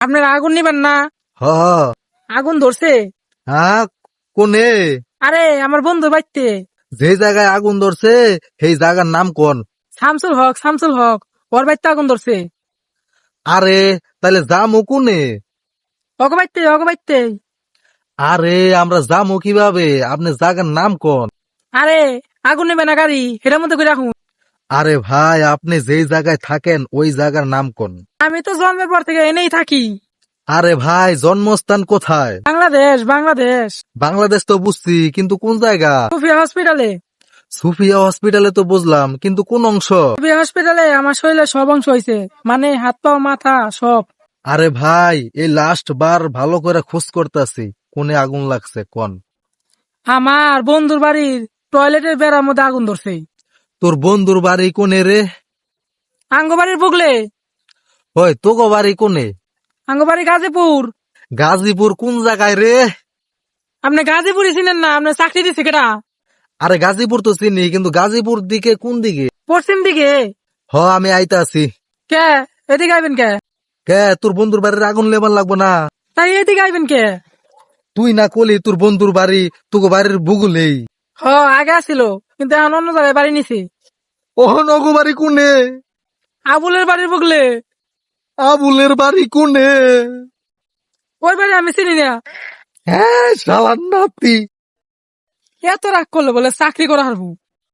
আপনার আগুন নিবেন না? হ। আগুন ধরছে? হ্যাঁ কোনে? আরে আমার বন্ধু বাইতে। যে জায়গায় আগুন ধরছে সেই জায়গার নাম কোন? শামসুল হক শামসুল হক। ওর বাইতে আগুন ধরছে। আরে তাহলে যামু কোনে? অগ বাইতে অগ বাইতে। আরে আমরা যামু কীভাবে? আপনি জায়গার নাম কোন? আরে আগুন নেবে না গাড়ি। এটার মধ্যে করে রাখুন আরে ভাই আপনি যেই জায়গায় থাকেন ওই জায়গার নাম কোন? আমি তো জন্মের পর থেকে এনেই থাকি। আরে ভাই জন্মস্থান কোথায়? বাংলাদেশ বাংলাদেশ। বাংলাদেশ তো বুঝছি কিন্তু কোন জায়গা? সুফিয়া হসপিটালে। সুফিয়া হসপিটালে তো বুঝলাম কিন্তু কোন অংশ? সুফিয়া হসপিটালে আমার শরীরে সব অংশ হয়েছে মানে হাত পা মাথা সব। আরে ভাই এই লাস্ট বার ভালো করে খোঁজ করতেছি কোনে আগুন লাগছে কোন? আমার বন্ধুর বাড়ির টয়লেটের বেড়ার মধ্যে আগুন ধরছে। তোর বন্ধুর বাড়ি কোনে রে? আঙ্গ বাড়ির বুগলে। ওই তোগো বাড়ি কোনে? আঙ্গ বাড়ি গাজীপুর। গাজীপুর কোন জায়গায় রে? আপনি গাজীপুরই চিনেন না আপনার চাকরি দিচ্ছে কেটা আরে গাজীপুর তো চিনি কিন্তু গাজীপুর দিকে কোন দিকে? পশ্চিম দিকে। হ আমি আইতা আছি। কে? এদিকে আইবেন কে? কে তোর বন্ধুর বাড়ির আগুন লেবার লাগবো না? তাই এদিকে আইবেন কে? তুই না কলি তোর বন্ধুর বাড়ি তোকে বাড়ির বুগুলেই। হ আগে আসছিল কিন্তু এখন অন্য জায়গায় বাড়ি নিছি। ওহ নগো বাড়ি কোনে? আবুলের বাড়ির বুগলে আবুলের বাড়ি কোনে? ওই বাড়ি আমি চিনি না। হ্যাঁ শালার নাতি। এত রাগ করল বলে চাকরি করা হারবো।